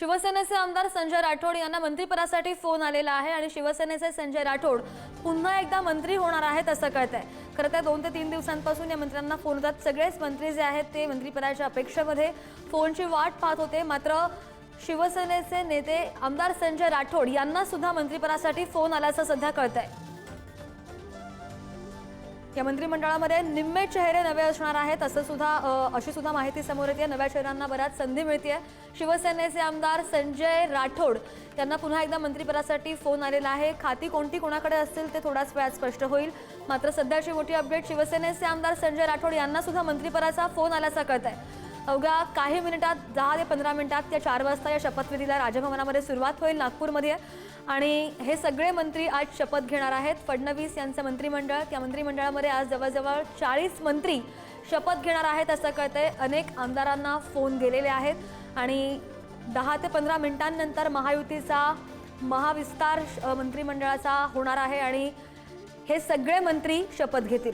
शिवसेनेचे आमदार संजय राठोड यांना मंत्रिपदासाठी फोन आलेला आहे आणि शिवसेनेचे संजय राठोड पुन्हा एकदा मंत्री होणार आहेत असं कळत आहे खरं तर दोन ते तीन दिवसांपासून या मंत्र्यांना फोन होतात. सगळेच मंत्री जे आहेत ते मंत्रिपदाच्या अपेक्षेमध्ये फोनची वाट पाहत होते. मात्र शिवसेनेचे नेते आमदार संजय राठोड यांना सुद्धा मंत्रिपदासाठी फोन आल्याचं सध्या कळत आहे या मंत्रिमंडळामध्ये निम्मे चेहरे नवे असणार आहेत असं सुद्धा अशी सुद्धा माहिती समोर येते. नव्या चेहऱ्यांना बऱ्याच संधी मिळते शिवसेनेचे आमदार संजय राठोड त्यांना पुन्हा एकदा मंत्रिपदासाठी फोन आलेला आहे. खाती कोणती कोणाकडे असतील ते थोडाच वेळात स्पष्ट होईल. मात्र सध्याची मोठी अपडेट शिवसेनेचे आमदार संजय राठोड यांना सुद्धा मंत्रिपदाचा फोन आल्याचा कळत आहे अवघ्या काही मिनिटात दहा ते पंधरा मिनिटात या चार वाजता या शपथविधीला राजभवनामध्ये सुरुवात होईल नागपूरमध्ये. आणि हे सगळे मंत्री आज शपथ घेणार आहेत. फडणवीस यांचं मंत्रिमंडळ त्या मंत्रिमंडळामध्ये आज जवळजवळ चाळीस मंत्री शपथ घेणार आहेत असं कळतंय. अनेक आमदारांना फोन गेलेले आहेत आणि दहा ते पंधरा मिनिटांनंतर महायुतीचा महाविस्तार मंत्रिमंडळाचा होणार आहे आणि हे सगळे मंत्री शपथ घेतील.